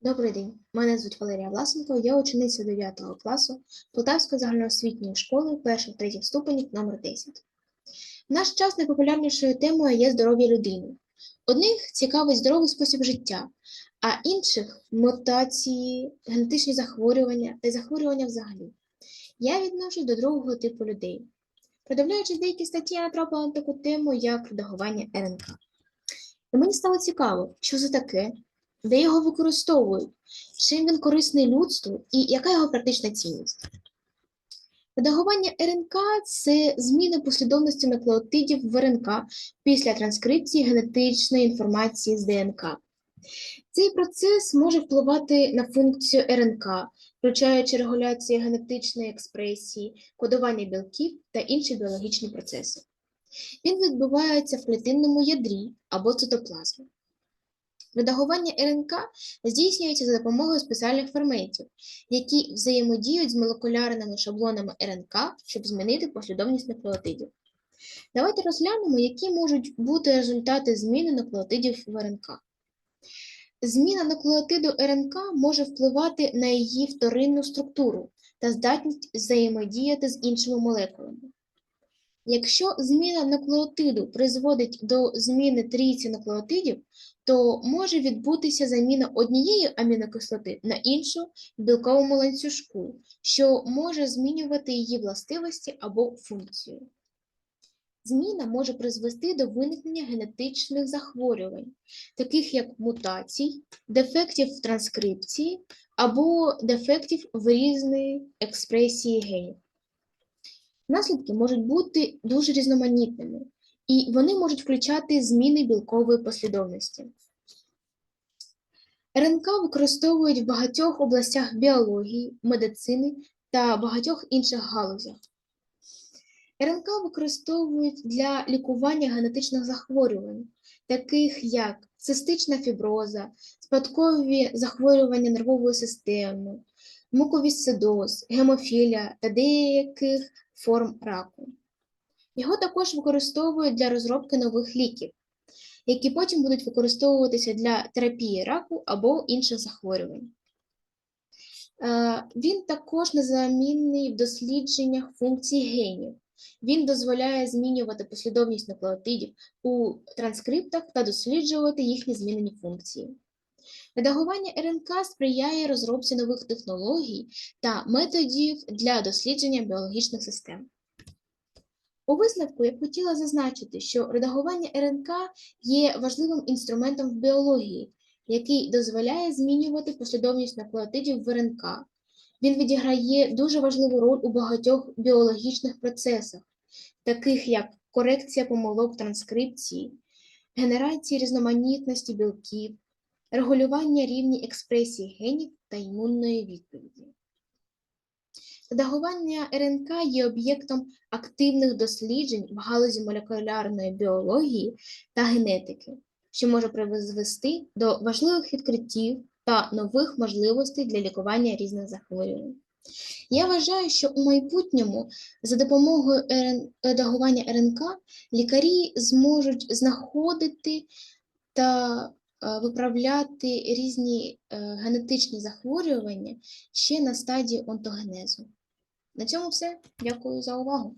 Добрий день, мене звуть Валерія Власенко, я учениця 9 класу Полтавської загальноосвітньої школи перших третіх ступенів номер 10. В наш час найпопулярнішою темою є здоров'я людини. Одних цікавить здоровий спосіб життя, а інших мутації, генетичні захворювання та захворювання взагалі. Я відношусь до другого типу людей. Продивляючись деякі статті, я натрапила на таку тему, як редагування РНК. І мені стало цікаво, що це таке, де його використовують, чим він корисний людству і яка його практична цінність. Редагування РНК це зміна послідовності нуклеотидів в РНК після транскрипції генетичної інформації з ДНК. Цей процес може впливати на функцію РНК, включаючи регуляцію генетичної експресії, кодування білків та інші біологічні процеси. Він відбувається в клітинному ядрі або цитоплазмі. Редагування РНК здійснюється за допомогою спеціальних ферментів, які взаємодіють з молекулярними шаблонами РНК, щоб змінити послідовність нуклеотидів. Давайте розглянемо, які можуть бути результати зміни нуклеотидів в РНК. Зміна нуклеотиду РНК може впливати на її вторинну структуру та здатність взаємодіяти з іншими молекулами. Якщо зміна нуклеотиду призводить до зміни трійці нуклеотидів, то може відбутися заміна однієї амінокислоти на іншу в білковому ланцюжку, що може змінювати її властивості або функцію. Зміна може призвести до виникнення генетичних захворювань, таких як мутацій, дефектів в транскрипції або дефектів в різної експресії генів. Наслідки можуть бути дуже різноманітними, і вони можуть включати зміни білкової послідовності. РНК використовують в багатьох областях біології, медицини та багатьох інших галузях. РНК використовують для лікування генетичних захворювань, таких як цистична фіброза, спадкові захворювання нервової системи, муковісцидоз, гемофілія та деяких форм раку. Його також використовують для розробки нових ліків, які потім будуть використовуватися для терапії раку або інших захворювань. Е, Він також незамінний в дослідженнях функцій генів. Він дозволяє змінювати послідовність нуклеотидів у транскриптах та досліджувати їхні змінені функції. Редагування РНК сприяє розробці нових технологій та методів для дослідження біологічних систем. У висновку я б хотіла зазначити, що редагування РНК є важливим інструментом в біології, який дозволяє змінювати послідовність нуклеотидів в РНК. Він відіграє дуже важливу роль у багатьох біологічних процесах, таких як корекція помилок транскрипції, генерації різноманітності білків, регулювання рівні експресії генів та імунної відповіді. Редагування РНК є об'єктом активних досліджень в галузі молекулярної біології та генетики, що може призвести до важливих відкриттів та нових можливостей для лікування різних захворювань. Я вважаю, що у майбутньому за допомогою редагування РНК лікарі зможуть знаходити та виправляти різні е, генетичні захворювання ще на стадії онтогенезу. На цьому все. Дякую за увагу.